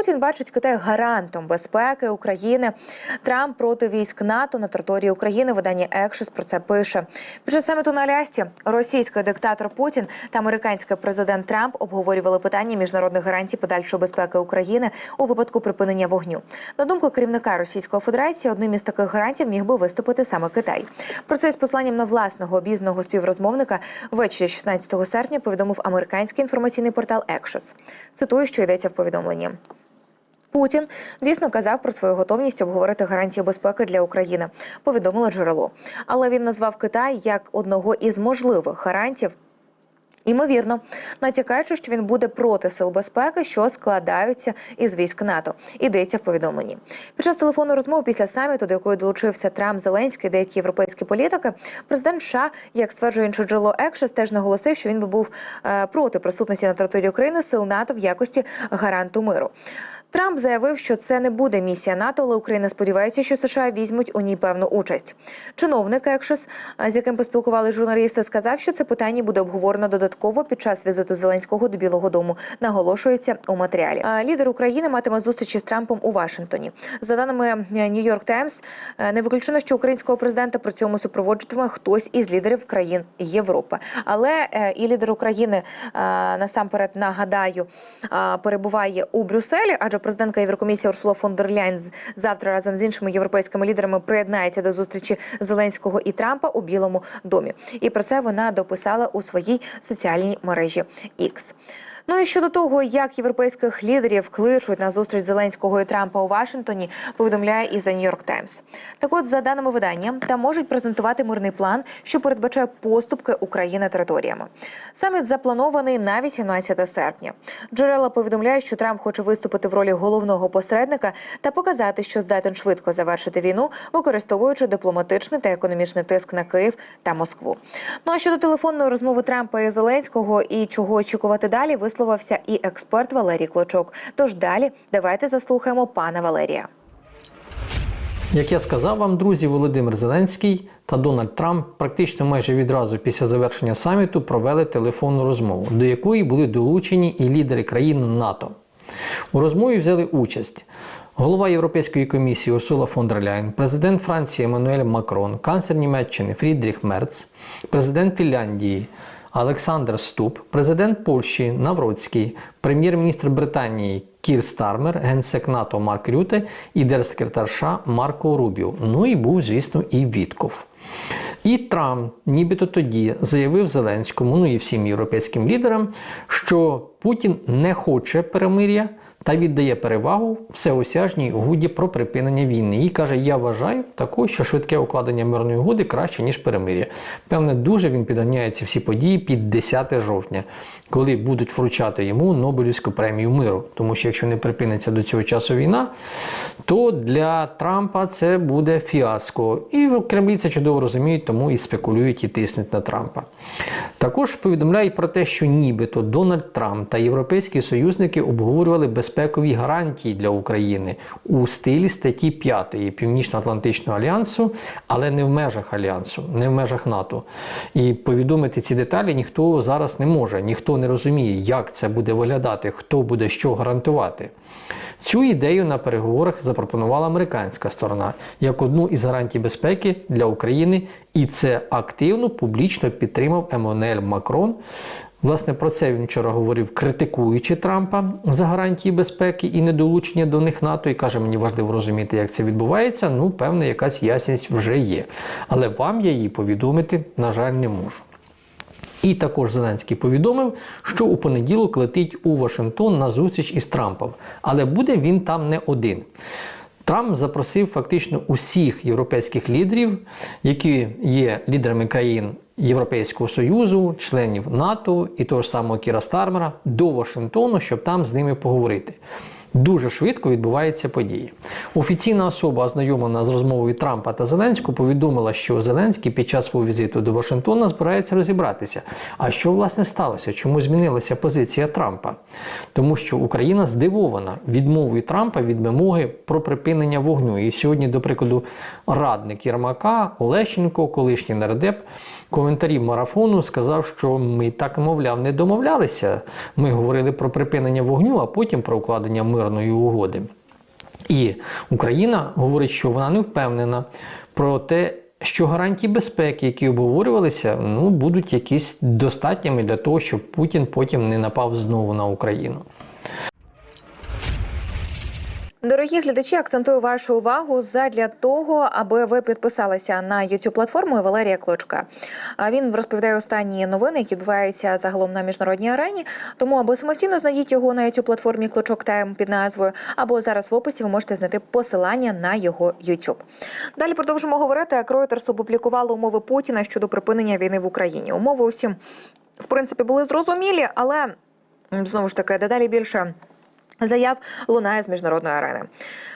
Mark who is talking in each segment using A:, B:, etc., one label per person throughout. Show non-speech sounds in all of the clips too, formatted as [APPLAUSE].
A: Путін бачить Китай гарантом безпеки України. Трамп проти військ НАТО на території України. Видання Екшес про це пише. Під час саміту на Алясці російський диктатор Путін та американський президент Трамп обговорювали питання міжнародних гарантій подальшої безпеки України у випадку припинення вогню. На думку керівника Російської Федерації, одним із таких гарантів міг би виступити саме Китай. Про це з посланням на власного обізнаного співрозмовника ввечері 16 серпня повідомив американський інформаційний портал Екшос. Цитую, що йдеться в повідомленні. Путін дійсно казав про свою готовність обговорити гарантії безпеки для України. Повідомило джерело. Але він назвав Китай як одного із можливих гарантів. Імовірно, натякаючи, що він буде проти сил безпеки, що складаються із військ НАТО. Йдеться в повідомленні. Під час телефонної розмови після саміту, до якої долучився Трамп, Зеленський, деякі європейські політики, президент США, як стверджує інше джерело Екшес, теж наголосив, що він би був е, проти присутності на території України сил НАТО в якості гаранту миру. Трамп заявив, що це не буде місія НАТО, але Україна сподівається, що США візьмуть у ній певну участь. Чиновник Екшес, з яким поспілкували журналісти, сказав, що це питання буде обговорено додатково під час візиту Зеленського до Білого Дому. Наголошується у матеріалі. Лідер України матиме зустрічі з Трампом у Вашингтоні. За даними Нью-Йорк Таймс, не виключено, що українського президента при цьому супроводжуватиме хтось із лідерів країн Європи. Але е, і лідер України е, насамперед нагадаю е, перебуває у Брюсселі, адже президентка Єврокомісії Урсула фон дер Ляйн завтра разом з іншими європейськими лідерами приєднається до зустрічі Зеленського і Трампа у Білому домі. І про це вона дописала у своїй соціальній мережі X. Ну і щодо того, як європейських лідерів кличуть на зустріч Зеленського і Трампа у Вашингтоні, повідомляє і The New York Times. Так от, за даними видання, там можуть презентувати мирний план, що передбачає поступки України територіями. Саміт запланований на 18 серпня. Джерела повідомляють, що Трамп хоче виступити в ролі головного посередника та показати, що здатен швидко завершити війну, використовуючи дипломатичний та економічний тиск на Київ та Москву. Ну а щодо телефонної розмови Трампа і Зеленського і чого очікувати далі, висловився і експерт Валерій Клочок. Тож далі давайте заслухаємо пана Валерія.
B: Як я сказав вам, друзі, Володимир Зеленський та Дональд Трамп практично майже відразу після завершення саміту провели телефонну розмову, до якої були долучені і лідери країн НАТО. У розмові взяли участь голова Європейської комісії Урсула фон дер Ляйн, президент Франції Еммануель Макрон, канцлер Німеччини Фрідріх Мерц, президент Фінляндії Олександр Ступ, президент Польщі Навроцький, прем'єр-міністр Британії Кір Стармер, генсек НАТО Марк Рюте і держсекретар США Марко Рубіо. Ну і був, звісно, і Вітков. І Трамп, нібито тоді, заявив Зеленському, ну і всім європейським лідерам, що Путін не хоче перемир'я та віддає перевагу всеосяжній угоді про припинення війни. І каже: Я вважаю також, що швидке укладення мирної угоди краще, ніж перемир'я. Певне, дуже він підганяє ці всі події під 10 жовтня, коли будуть вручати йому Нобелівську премію миру. Тому що якщо не припиниться до цього часу війна, то для Трампа це буде фіаско. І в Кремлі це чудово розуміють, тому і спекулюють і тиснуть на Трампа. Також повідомляють про те, що нібито Дональд Трамп та європейські союзники обговорювали безпекові гарантії для України у стилі статті 5 Північно-Атлантичного альянсу, але не в межах альянсу, не в межах НАТО. І повідомити ці деталі ніхто зараз не може, ніхто не розуміє, як це буде виглядати, хто буде що гарантувати. Цю ідею на переговорах запропонувала американська сторона як одну із гарантій безпеки для України, і це активно публічно підтримав Еммануель Макрон. Власне, про це він вчора говорив, критикуючи Трампа за гарантії безпеки і недолучення до них НАТО, і каже, мені важливо розуміти, як це відбувається. Ну, певна, якась ясність вже є. Але вам я її повідомити, на жаль, не можу. І також Зеленський повідомив, що у понеділок летить у Вашингтон на зустріч із Трампом, але буде він там не один. Трамп запросив фактично усіх європейських лідерів, які є лідерами країн Європейського Союзу, членів НАТО і того ж самого Кіра Стармера до Вашингтону, щоб там з ними поговорити. Дуже швидко відбуваються події. Офіційна особа, ознайомлена з розмовою Трампа та Зеленського, повідомила, що Зеленський під час свого візиту до Вашингтона збирається розібратися. А що власне сталося? Чому змінилася позиція Трампа? Тому що Україна здивована відмовою Трампа від вимоги про припинення вогню. І сьогодні, до прикладу, радник Єрмака Олещенко, колишній нардеп, коментарі марафону сказав, що ми так, мовляв, не домовлялися. Ми говорили про припинення вогню, а потім про укладення миру мирної угоди. І Україна говорить, що вона не впевнена про те, що гарантії безпеки, які обговорювалися, ну будуть якісь достатніми для того, щоб Путін потім не напав знову на Україну.
A: Дорогі глядачі, акцентую вашу увагу задля того, аби ви підписалися на youtube платформу Валерія Клочка. Він розповідає останні новини, які відбуваються загалом на міжнародній арені. Тому або самостійно знайдіть його на youtube платформі Клочок Тайм під назвою, або зараз в описі ви можете знайти посилання на його YouTube. Далі продовжимо говорити, як Reuters опублікувало умови Путіна щодо припинення війни в Україні. Умови усім в принципі були зрозумілі, але знову ж таки дедалі більше. Заяв лунає з міжнародної арени.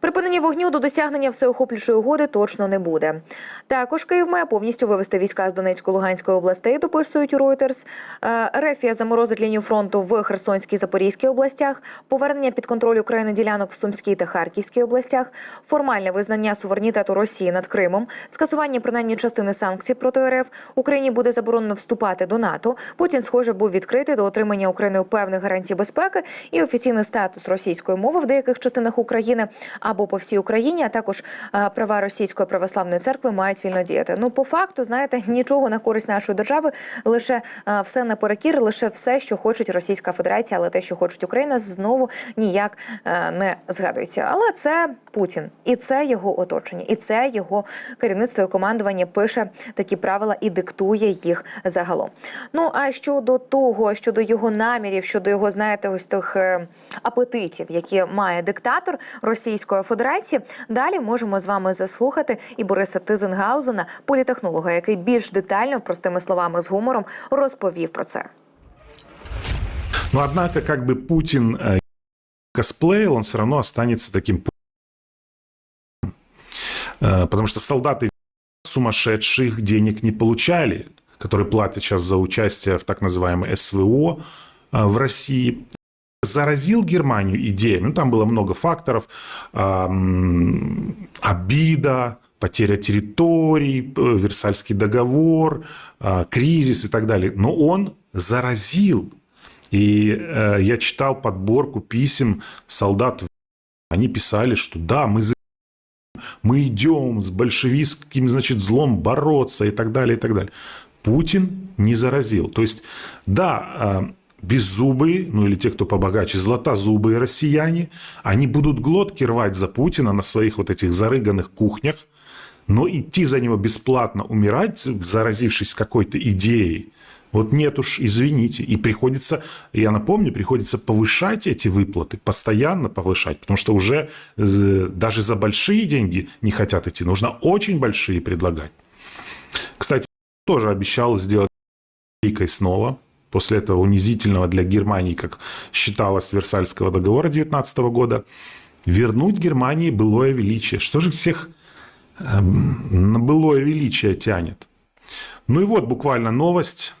A: Припинення вогню до досягнення всеохоплюючої угоди точно не буде. Також Київ має повністю вивести війська з Донецької Луганської областей, дописують Reuters. Е, Рефія заморозить лінію фронту в Херсонській Запорізькій областях, повернення під контроль України ділянок в Сумській та Харківській областях, формальне визнання суверенітету Росії над Кримом, скасування принаймні частини санкцій проти РФ. Україні буде заборонено вступати до НАТО. Путін, схоже, був відкритий до отримання Україною певних гарантій безпеки і офіційний статус російської мови в деяких частинах України або по всій Україні, а також е, права російської православної церкви мають вільно діяти. Ну, по факту, знаєте, [LAUGHS] нічого на користь нашої держави, лише все все наперекір, лише все, що хочуть Російська Федерація, але те, що хочуть Україна, знову ніяк е, не згадується. Але це Путін, і це його оточення, і це його керівництво і командування пише такі правила і диктує їх загалом. Ну а щодо того, щодо його намірів, щодо його, знаєте, ось тих е, апетитів, які має диктатор Російської Федерації, далі можемо з вами заслухати і Бориса Тизенгаузена, політехнолога, який більш детально, простими словами, з гумором розповів про це.
C: Но однако, как бы Путин э, косплеил, он все равно останется таким Пу- Э, потому что солдаты сумасшедших денег не получали, которые платят сейчас за участие в так называемой СВО э, в России. Заразил Германию идеями. Ну, там было много факторов. Ам, Обида, потеря территорий, Версальский договор, а, кризис и так далее. Но он заразил. И э, я читал подборку писем солдат. Они писали, что да, мы за- мы идем с большевистским, значит, злом бороться и так далее, и так далее. Путин не заразил. То есть, да, э, беззубые, ну или те, кто побогаче, златозубые россияне, они будут глотки рвать за Путина на своих вот этих зарыганных кухнях, но идти за него бесплатно умирать, заразившись какой-то идеей, вот нет уж, извините. И приходится, я напомню, приходится повышать эти выплаты, постоянно повышать, потому что уже даже за большие деньги не хотят идти. Нужно очень большие предлагать. Кстати, тоже обещал сделать великой снова, после этого унизительного для Германии, как считалось Версальского договора 19 года, вернуть Германии былое величие. Что же всех эм, на былое величие тянет? Ну и вот буквально новость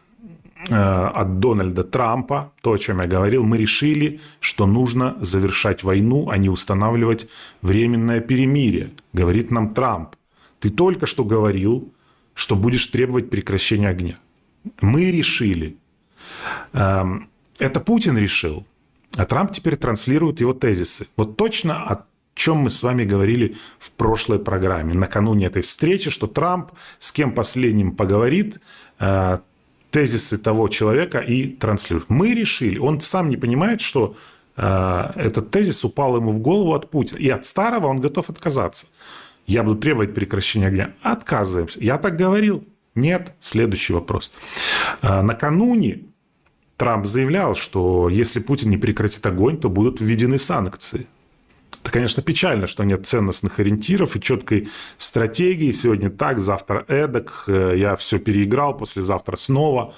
C: от Дональда Трампа, то, о чем я говорил, мы решили, что нужно завершать войну, а не устанавливать временное перемирие, говорит нам Трамп. Ты только что говорил, что будешь требовать прекращения огня. Мы решили. Эм, Это Путин решил, а Трамп теперь транслирует его тезисы. Вот точно о чем мы с вами говорили в прошлой программе, накануне этой встречи, что Трамп с кем последним поговорит, э, тезисы того человека и транслирует. Мы решили, он сам не понимает, что э, этот тезис упал ему в голову от Путина. И от старого он готов отказаться. Я буду требовать прекращения огня. Отказываемся. Я так говорил? Нет. Следующий вопрос. Э, Накануне Трамп заявлял, что если Путин не прекратит огонь, то будут введены санкции. Это, конечно, печально, что нет ценностных ориентиров и четкой стратегии. Сегодня так, завтра эдак. Э, Я все переиграл, послезавтра снова.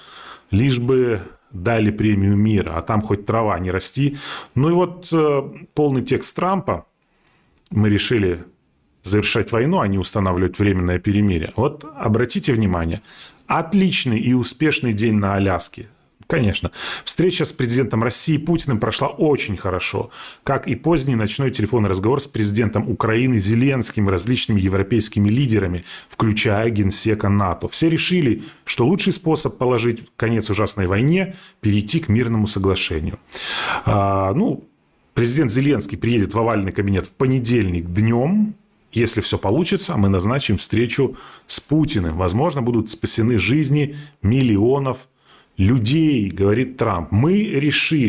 C: Лишь бы дали премию мира, а там хоть трава не расти. Ну и вот э, полный текст Трампа. Мы решили завершать войну, а не устанавливать временное перемирие. Вот обратите внимание, отличный и успешный день на Аляске. Конечно. Встреча с президентом России Путиным прошла очень хорошо, как и поздний ночной телефонный разговор с президентом Украины Зеленским и различными европейскими лидерами, включая генсека НАТО. Все решили, что лучший способ положить конец ужасной войне – перейти к мирному соглашению. А, ну, Президент Зеленский приедет в овальный кабинет в понедельник днем. Если все получится, мы назначим встречу с Путиным. Возможно, будут спасены жизни миллионов людей, говорит Трамп. Мы решили.